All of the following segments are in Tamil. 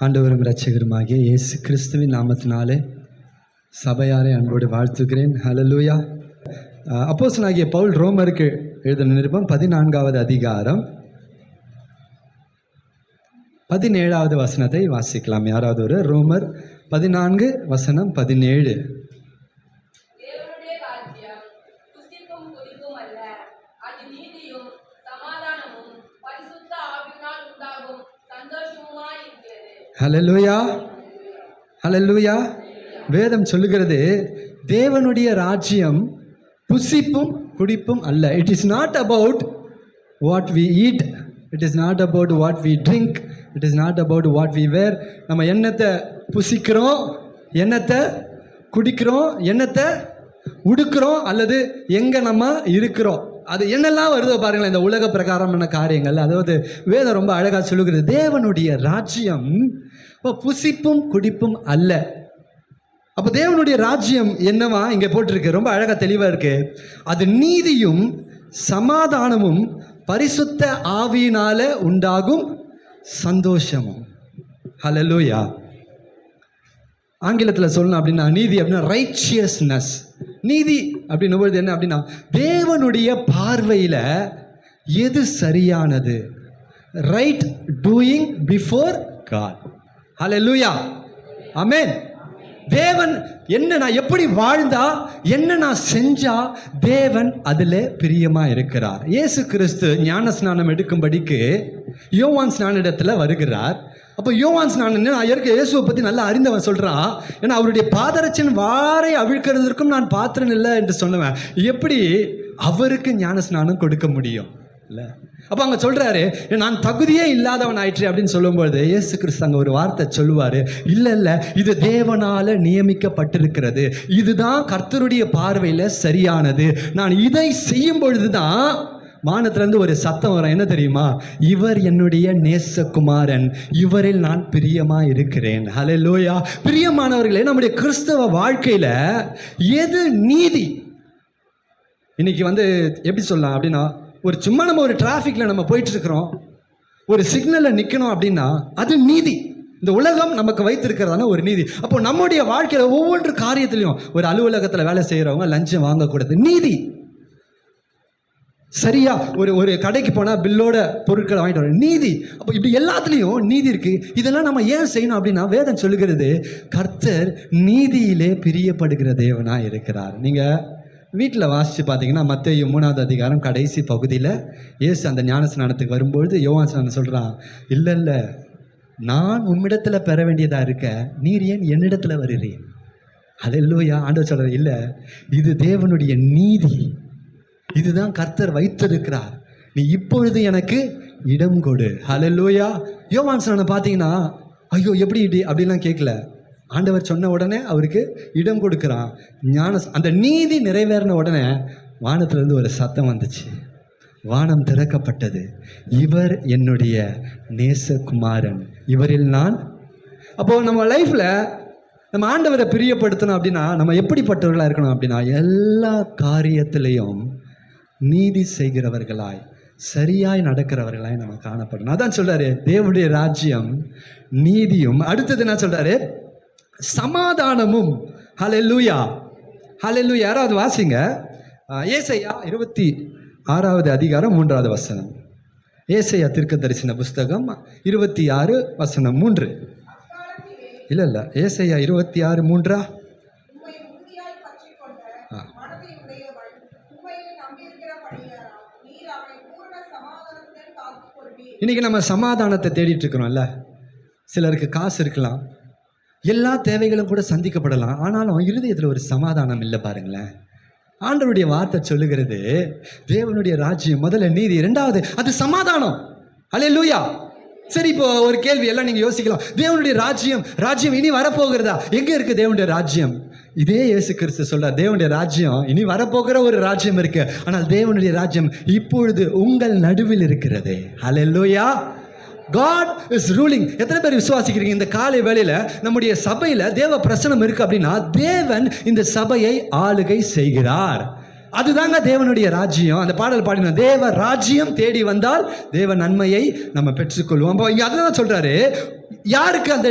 ஆண்டவரும் இரட்சகருமாகிய இயேசு கிறிஸ்துவின் நாமத்தினாலே சபையாரை அன்போடு வாழ்த்துக்கிறேன் ஹலலூயா அப்போசனாகிய பவுல் ரோமருக்கு எழுதின நிருபம் பதினான்காவது அதிகாரம் பதினேழாவது வசனத்தை வாசிக்கலாம். யாராவது ஒரு? ரோமர் பதினான்கு வசனம் பதினேழு தேவனுடைய ராஜ்யம் புசிப்பும் குதிப்பும் அல்ல அது நீதியும் சமாதானமும் பரிசுத்த ஆவியினால் உண்டாகும் சந்தோஷமுமாய் ஹலலூயா ஹலலூயா வேதம் சொல்லுகிறது தேவனுடைய ராஜ்யம் புசிப்பும் குடிப்பும் அல்ல. It is not about what we eat it is not about what we drink it is not about what we wear நம்ம எண்ணத்தை புசிக்கிறோம் எண்ணத்தை குடிக்கிறோம் எண்ணத்தை உடுக்கிறோம் அல்லது எங்கே நம்ம இருக்கிறோம். அது என்னெல்லாம் வருதோ பாருங்களேன் இந்த உலக பிரகாரமான காரியங்கள். அதாவது வேதம் ரொம்ப அழகாக சொல்லுகிறது தேவனுடைய ராஜ்யம் இப்போ புசிப்பும் குடிப்பும் அல்ல. அப்போ தேவனுடைய ராஜ்யம் என்னவா இங்கே போட்டிருக்கு? ரொம்ப அழகாக தெளிவாக இருக்கு. அது நீதியும் சமாதானமும் பரிசுத்த ஆவியினால உண்டாகும் சந்தோஷமும். ஹலலூயா ஆங்கிலத்தில் சொல்லணும் அப்படின்னா நீதி அப்படின்னா ரைச்சியஸ்னஸ் நீதி அப்படின்னும் பொழுது என்ன அப்படின்னா தேவனுடைய பார்வையில் எது சரியானது? ரைட் டூயிங் பிஃபோர் காட் லூயா அமென் தேவன் என்ன நான் எப்படி வாழ்ந்தா என்ன நான் செஞ்சா தேவன் அதில் பிரியமாக இருக்கிறார். இயேசு கிறிஸ்து ஞான ஸ்நானம் எடுக்கும்படிக்கு யோவான் ஸ்நானிடத்தில் வருகிறார். அப்போ யோவான் ஸ்நானம் நான் ஏற்க இயேசுவை பற்றி நல்லா அறிந்தவன் சொல்கிறான் ஏன்னா அவருடைய பாதரட்சன் வாரை அவிழ்க்கிறதற்கும் நான் பாத்திரன் இல்லை என்று சொன்னவன் எப்படி? அவருக்கு ஞான ஸ்நானம் கொடுக்க முடியும். இல்லை? அப்போ அங்கே சொல்கிறாரு நான் தகுதியே இல்லாதவன் ஆயிற்று அப்படின்னு சொல்லும்போது இயேசு கிறிஸ்து அங்கே ஒரு வார்த்தை சொல்லுவார். இல்லை இல்லை இது தேவனால் நியமிக்கப்பட்டிருக்கிறது. இதுதான் கர்த்தருடைய பார்வையில் சரியானது. நான் இதை செய்யும் பொழுது தான் வானத்திலேருந்து ஒரு சத்தம் வரும். என்ன தெரியுமா? இவர் என்னுடைய நேசகுமாரன். இவரில் நான் பிரியமா இருக்கிறேன் ஹலே லோயா பிரியமானவர்களே நம்முடைய கிறிஸ்தவ வாழ்க்கையில் எது நீதி? இன்னைக்கு வந்து எப்படி சொல்லலாம் அப்படின்னா ஒரு சும்மா நம்ம ஒரு டிராஃபிக்கில் நம்ம போயிட்டு இருக்கிறோம் ஒரு சிக்னலில் நிற்கணும் அப்படின்னா அது நீதி. இந்த உலகம் நமக்கு வைத்திருக்கிறதான ஒரு நீதி. அப்போ நம்முடைய வாழ்க்கையில் ஒவ்வொன்று காரியத்திலையும் ஒரு அலுவலகத்தில் வேலை செய்கிறவங்க லஞ்சம் வாங்கக்கூடாது. நீதி. சரியா? ஒரு ஒரு கடைக்கு போனால் பில்லோட பொருட்களை வாங்கிட்டு வர. நீதி. அப்போ இப்படி எல்லாத்துலேயும் நீதி இருக்குது இதெல்லாம் நம்ம ஏன் செய்யணும் அப்படின்னா வேதம் சொல்லுகிறது கர்த்தர் நீதியிலே பிரியப்படுகிற தேவனாக இருக்கிறார். நீங்கள் வீட்டில் வாசித்து பார்த்தீங்கன்னா மத்திய மூணாவது அதிகாரம் கடைசி பகுதியில் இயேசு அந்த ஞான ஸ்நானத்துக்கு வரும்பொழுது யோவான் சொல்கிறான் இல்லை இல்லை நான் உம்மிடத்தில் பெற வேண்டியதாக இருக்க நீர் ஏன் என்னிடத்தில் வருகிறேன் அதெல்லோயா ஆண்டவர் சொல்கிற இல்லை இது தேவனுடைய நீதி. இதுதான் கர்த்தர் வைத்திருக்கிறார். நீ இப்பொழுது எனக்கு இடம் கொடு. ஹalleluya. யோவான் ஸ்நானம் பார்த்தீங்கன்னா ஐயோ எப்படி இப்படி? அப்படிலாம் கேட்கல ஆண்டவர் சொன்ன உடனே அவருக்கு இடம் கொடுக்குறான். ஞான அந்த நீதி நிறைவேறின உடனே வானத்திலிருந்து ஒரு சத்தம் வந்துச்சு. வானம் திறக்கப்பட்டது. இவர் என்னுடைய நேசகுமாரன். இவரில் நான் அப்போது நம்ம லைஃப்பில் நம்ம ஆண்டவரை பிரியப்படுத்தணும் அப்படின்னா நம்ம எப்படிப்பட்டவர்களாக இருக்கணும் அப்படின்னா எல்லா காரியத்திலையும் நீதி செய்கிறவர்களாய் சரியாய் நடக்கிறவர்களாய் நம்ம காணப்படணும். அதான் சொல்கிறாரு தேவனுடைய ராஜ்யம் நீதியும். அடுத்தது என்ன சொல்கிறாரு சமாதானமும். ஹலெல்லூயா ஹalleluya யாராவது வாசிங்க? ஏசையா இருபத்தி ஆறாவது அதிகாரம் மூன்றாவது வசனம். ஏசையா திருக்க தரிசன புஸ்தகம் இருபத்தி ஆறு வசனம் மூன்று. இல்லை இல்லை. ஏசையா இருபத்தி ஆறு மூன்றா? இன்னைக்கு நம்ம சமாதானத்தை தேடிட்டு இருக்கிறோம்ல. சிலருக்கு காசு இருக்கலாம். எல்லா தேவைகளும் கூட சந்திக்கப்படலாம். ஆனாலும் இருதயத்தில் ஒரு சமாதானம் இல்லை பாருங்களேன். ஆண்டவருடைய வார்த்தை சொல்லுகிறது தேவனுடைய ராஜ்யம் முதல்ல நீதி இரண்டாவது அது சமாதானம். அலே லூயா சரி இப்போ ஒரு கேள்வி எல்லாம் நீங்கள் யோசிக்கலாம். தேவனுடைய ராஜ்யம் ராஜ்யம் இனி வரப்போகிறதா? எங்கே இருக்குது தேவனுடைய ராஜ்யம்? இதே இயேசு கிறிஸ்து சொல்றார் தேவனுடைய ராஜ்யம் இனி வரப்போகிற ஒரு ராஜ்யம் இருக்கு. ஆனால் தேவனுடைய ராஜ்யம் இப்பொழுது உங்கள் நடுவில் இருக்கிறது. லூயா காட் இஸ் ரூலிங் எத்தனை பேர் விசுவாசிக்கிறீங்க? இந்த காலை வேளையில் நம்முடைய சபையில் தேவ பிரசனம் இருக்கு அப்படின்னா தேவன் இந்த சபையை ஆளுகை செய்கிறார். அதுதாங்க தேவனுடைய ராஜ்யம். அந்த பாடல் பாடினா தேவ ராஜ்யம் தேடி வந்தால் தேவ நன்மையை நம்ம பெற்றுக்கொள்வோம். அப்போ இங்கே அதுதான் சொல்கிறாரு யாருக்கு அந்த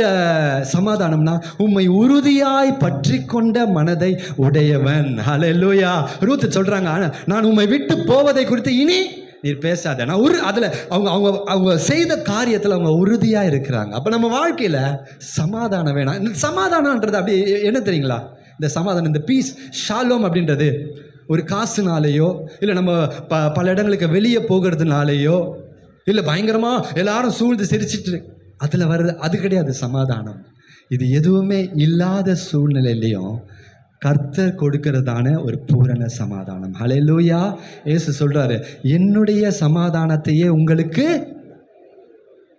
சமாதானம்னா? உம்மை உறுதியாய் பற்றி கொண்ட மனதை உடையவன். ஹalleluya ரூத்து சொல்கிறாங்க "ஆனா, நான் உம்மை விட்டு போவதை குறித்து இனி நீர் பேசாத. நான் அதில் அவங்க அவங்க அவங்க செய்த காரியத்தில் அவங்க உறுதியாக இருக்கிறாங்க. அப்போ நம்ம வாழ்க்கையில் சமாதானம் வேணாம். இந்த சமாதானன்றது அப்படி என்ன தெரியுங்களா? இந்த சமாதானம் இந்த பீஸ் ஷாலோம் அப்படின்றது ஒரு காசுனாலேயோ இல்லை நம்ம ப பல இடங்களுக்கு வெளியே போகிறதுனாலேயோ இல்லை பயங்கரமாக எல்லாரும் சூழ்ந்து சிரிச்சிட்டு அதில் வர்றது அது கிடையாது சமாதானம். இது எதுவுமே இல்லாத சூழ்நிலையிலையும் கர்த்தர் கொடுக்கிறதான ஒரு பூரண சமாதானம். ஹலெலூயா ஏசு சொல்றாரு என்னுடைய சமாதானத்தையே உங்களுக்கு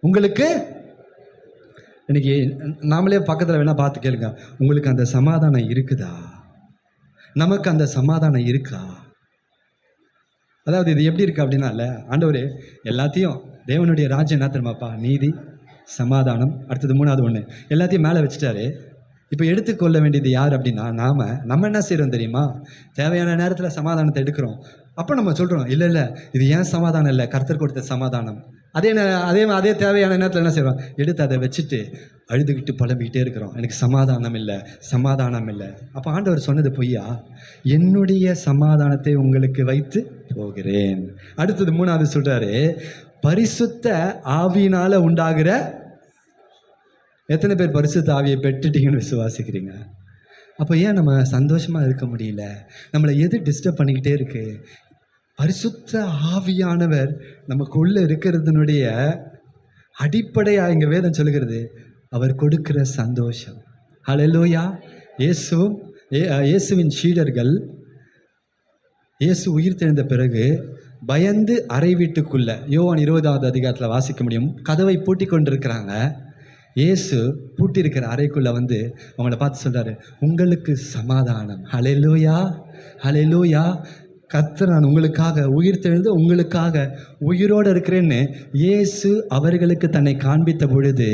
உங்களுக்கு இன்னைக்கு நாமளே பக்கத்தில் வேணா பார்த்து கேளுங்க. உங்களுக்கு அந்த சமாதானம் இருக்குதா? நமக்கு அந்த சமாதானம் இருக்கா? அதாவது இது எப்படி இருக்கு அப்படின்னா இல்லை ஆண்டவர் எல்லாத்தையும் தேவனுடைய ராஜ்யம் என்ன தெரியுமாப்பா? நீதி சமாதானம் அடுத்தது மூணாவது ஒன்று எல்லாத்தையும் மேலே வச்சுட்டாரு. இப்போ எடுத்துக்கொள்ள வேண்டியது யார் அப்படின்னா நாம் நம்ம என்ன செய்கிறோம் தெரியுமா? தேவையான நேரத்தில் சமாதானத்தை எடுக்கிறோம். அப்போ நம்ம சொல்கிறோம் இல்லை இல்லை இது ஏன் சமாதானம் இல்லை? கர்த்தர் கொடுத்த சமாதானம். அதே அதே அதே தேவையான நேரத்தில் என்ன செய்கிறோம் எடுத்து அதை வச்சுட்டு அழுதுகிட்டு புலம்பிக்கிட்டே இருக்கிறோம். எனக்கு சமாதானம் இல்லை சமாதானம் இல்லை. அப்போ ஆண்டவர் சொன்னது பொய்யா? என்னுடைய சமாதானத்தை உங்களுக்கு வைத்து போகிறேன். அடுத்தது மூணாவது சொல்கிறாரு பரிசுத்த ஆவியினால் உண்டாகிற எத்தனை பேர் பரிசுத்த ஆவியை பெற்றுட்டீங்கன்னு விசுவாசிக்கிறீங்க? அப்போ ஏன் நம்ம சந்தோஷமாக இருக்க முடியல? நம்மளை எது டிஸ்டர்ப் பண்ணிக்கிட்டே இருக்கு? பரிசுத்த ஆவியானவர் நமக்குள்ளே இருக்கிறதுனுடைய அடிப்படையாக இங்கே வேதம் சொல்லுகிறது. அவர் கொடுக்கிற சந்தோஷம். ஹalleluya இயேசுவும் இயேசுவின் சீடர்கள் இயேசு உயிர் தெழுந்த பிறகு பயந்து அறை வீட்டுக்குள்ளே யோவான் இருபதாவது அதிகாரத்தில் வாசிக்க முடியும். கதவை பூட்டி கொண்டிருக்கிறாங்க இயேசு பூட்டியிருக்கிற அறைக்குள்ளே வந்து அவங்கள பார்த்து சொல்கிறாரு உங்களுக்கு சமாதானம். ஹalleluya ஹalleluya கர்த்தர் நான் உங்களுக்காக உயிர் தெழுந்து உங்களுக்காக உயிரோடு இருக்கிறேன்னு இயேசு அவர்களுக்கு தன்னை காண்பித்த பொழுது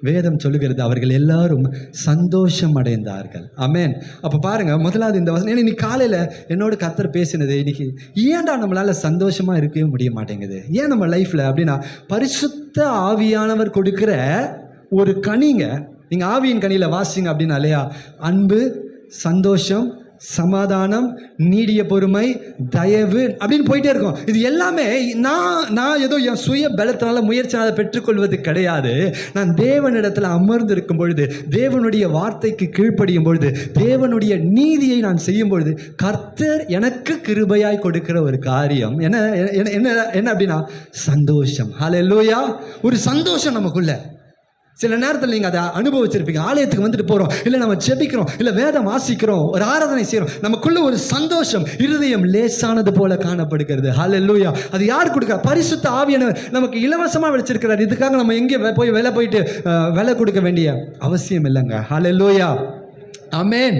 வேதம் சொல்லுகிறது அவர்கள் எல்லாரும் சந்தோஷம் அடைந்தார்கள் அமேன் அப்போ பாருங்கள் முதலாவது இந்த வசனம் ஏன்னா இன்னைக்கு காலையில் என்னோட கத்தர் பேசினது இன்னைக்கு ஏன்டா நம்மளால் சந்தோஷமாக இருக்கவே முடிய மாட்டேங்குது? ஏன் நம்ம லைஃப்பில் அப்படின்னா பரிசுத்த ஆவியானவர் கொடுக்குற ஒரு கனிங்க. நீங்கள் ஆவியின் கனியில் வாசிங்க அப்படின்னா இல்லையா? அன்பு சந்தோஷம் சமாதானம் நீடிய பொறுமை தயவு அப்படின்னு போயிட்டே இருக்கும். இது எல்லாமே நான் நான் ஏதோ என் சுய பலத்தினால முயற்சினால பெற்றுக்கொள்வது கிடையாது. நான் தேவனிடத்தில் அமர்ந்து இருக்கும் பொழுது தேவனுடைய வார்த்தைக்கு கீழ்ப்படியும் பொழுது தேவனுடைய நீதியை நான் செய்யும் பொழுது கர்த்தர் எனக்கு கிருபையாய் கொடுக்கிற ஒரு காரியம். என்ன என்ன என்ன அப்படின்னா சந்தோஷம். ஹalleluya ஒரு சந்தோஷம் நமக்குள்ள. சில நேரத்தில் நீங்கள் அதை அனுபவிச்சிருப்பீங்க. ஆலயத்துக்கு வந்துட்டு போகிறோம் இல்லை நம்ம ஜெபிக்கிறோம். இல்லை வேதம் வாசிக்கிறோம். ஒரு ஆராதனை செய்கிறோம் நமக்குள்ள ஒரு சந்தோஷம் இருதயம் லேசானது போல காணப்படுகிறது. ஹalleluya அது யார் கொடுக்குற? பரிசுத்த ஆவியானவர் நமக்கு இலவசமாக வச்சிருக்கிறார் இதுக்காக நம்ம எங்கே போய் விலை போயிட்டு விலை கொடுக்க வேண்டிய அவசியம் இல்லைங்க. ஹalleluya அமேன்